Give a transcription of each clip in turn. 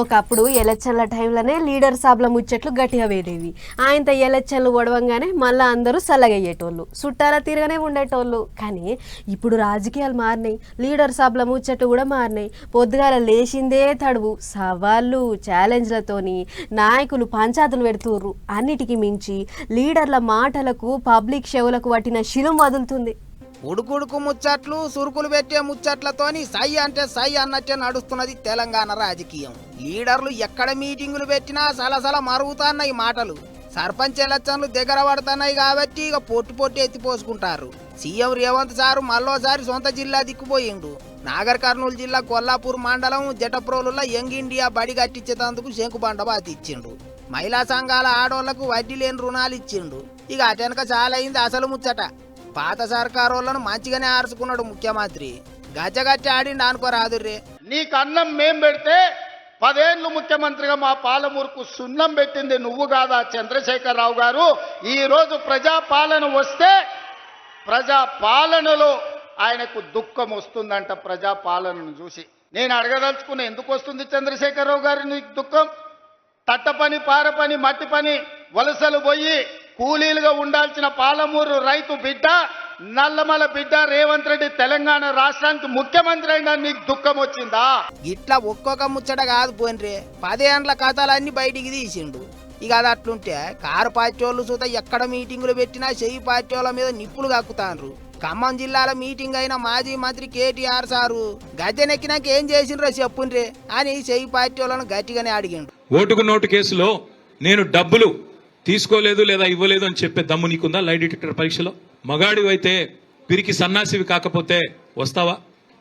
ఒకప్పుడు ఎలక్షన్ల టైంలోనే లీడర్ సాబ్ల ముచ్చట్లు గట్టిగా వేరేవి ఆయనతో ఎలక్షన్లు ఒడవంగానే మళ్ళీ అందరూ సల్లగయ్యేటోళ్ళు చుట్టాల తిరగనే ఉండేటోళ్ళు. కానీ ఇప్పుడు రాజకీయాలు మారినాయి లీడర్ సాబ్ల ముచ్చట్లు కూడా మారినాయి. పొద్దుగాల లేచిందే తడువు సవాళ్ళు ఛాలెంజ్లతోని నాయకులు పంచాయతీలు పెడుతుర్రు. అన్నిటికీ మించి లీడర్ల మాటలకు పబ్లిక్ షవులకు పట్టిన శిలం వదులుతుంది. ఉడుకుడుకు ముచ్చట్లు సురుకులు పెట్టే ముచ్చట్లతోని సై అంటే సై అన్నట్టే నడుస్తున్నది తెలంగాణ రాజకీయం. లీడర్లు ఎక్కడ మీటింగులు పెట్టినా సలసల మరుగుతున్నాయి మాటలు. సర్పంచ్ ఎలక్షన్లు దగ్గర పడుతున్నాయి కాబట్టి ఇక పొట్టు పొట్టు ఎత్తిపోసుకుంటారు సీఎం రేవంత్ సారు మళ్ళోసారి సొంత జిల్లా దిక్కుపోయిండు. నాగర్ కర్నూలు జిల్లా కొల్లాపూర్ మండలం జటప్రోలులో యంగ్ ఇండియా బడి కట్టించేటందుకు శంకుబండబాతి ఇచ్చిండు. మహిళా సంఘాల ఆడోళ్ళకు వడ్డీ లేని రుణాలు ఇచ్చిండు. ఇక అటెనక చాలైంది అసలు ముచ్చట. పాత సర్కారోళ్ళను మంచిగానే ఆరుచుకున్నాడు ముఖ్యమంత్రి. గచ్చగచ్చి ఆడిండు అనుకోరాదుర్రే నీకు అన్నం మేం పెడితే పదేళ్ళు ముఖ్యమంత్రిగా మా పాలమూరుకు సున్నం పెట్టింది నువ్వు కాదా చంద్రశేఖరరావు గారు? ఈరోజు ప్రజాపాలన వస్తే ప్రజా పాలనలో ఆయనకు దుఃఖం వస్తుందంట ప్రజా పాలనను చూసి. నేను అడగదలుచుకున్న ఎందుకు వస్తుంది చంద్రశేఖరరావు గారి నీకు దుఃఖం? తట్ట పని పార పని మట్టి పని వలసలు పోయి కూలీలుగా ఉండాల్సిన పాలమూరు రైతు బిడ్డ నల్లమల బిడ్డ రేవంత్ రెడ్డి తెలంగాణ రాష్ట్రానికి ముఖ్యమంత్రి అయినా నీకు దుఃఖం వచ్చిందా? ఇట్లా ఒక్కొక్క ముచ్చట కాదు పోన్రే పదేండ్ల కథలన్నీ బయటికి తీసిండు. ఇక అది అట్లుంటే కారు పార్టీ వాళ్ళు సుత ఎక్కడ మీటింగులు పెట్టినా చెయ్యి పార్టీ వాళ్ళ మీద నిప్పులు కక్కుతాండ్రు. ఖమ్మం జిల్లాల మీటింగ్ అయిన మాజీ మంత్రి కేటీఆర్ సారు గద్దెనెక్కినాక ఏం చేసిండ్రో చెప్పుండ్రే అని చెయ్యి పార్టీ వాళ్ళను గట్టిగానే అడిగిండు. ఓటుకు నోటు కేసులో నేను డబ్బులు తీసుకోలేదు లేదా ఇవ్వలేదు అని చెప్పే దమ్ము నీకుందా లై డిటెక్టర్ పరీక్షలో? మగాడివి అయితే పిరికి సన్నాసివి కాకపోతే వస్తావా?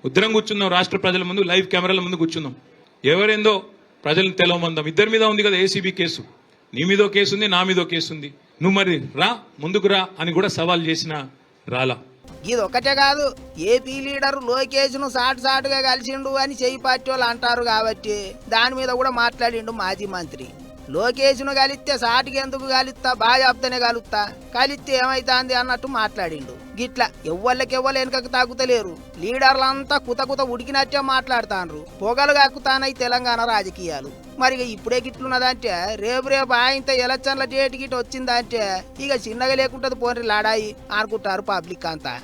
ఉద్రం కూర్చుందాం రాష్ట్ర ప్రజల ముందు లైవ్ కెమెరాల ముందు కూర్చుందాం ఎవరేందో ప్రజలను తెలవమందాం. ఇద్దరి మీద ఉంది కదా ఏసీబీ కేసు. నీ మీదో కేసు ఉంది నా మీదో కేసు ఉంది నువ్వు మరి రా ముందుకు రా అని కూడా సవాల్ చేసిన రాలా. ఇది ఒకటే కాదు ఏపీ లీడర్ లోకేష్ను సాటు సాటుగా కలిసిండు అని చేయి పార్టీ వాళ్ళు అంటారు కాబట్టి దాని మీద కూడా మాట్లాడిండు మాజీ మంత్రి. లోకేష్ను కలిస్తే సాటికి ఎందుకు కలుస్తా బాగా చెప్తేనే కలుస్తా కలిస్తే ఏమైతాంది అన్నట్టు మాట్లాడిండు. గిట్లా ఎవ్వళ్ళకి ఎవ్వరు వెనకకు తాగుతలేరు లీడర్లంతా కుత కుత ఉడికినట్టే మాట్లాడుతాండ్రు. పొగలు కాకుతానై తెలంగాణ రాజకీయాలు. మరి ఇప్పుడే గిట్లున్నదంటే రేపు రేపు ఆయంత ఎలక్షన్ల డేట్ గిట్ వచ్చిందంటే ఇక చిన్నగా లేకుంటది పోన్రి లాడాయి అనుకుంటారు పబ్లిక్ అంతా.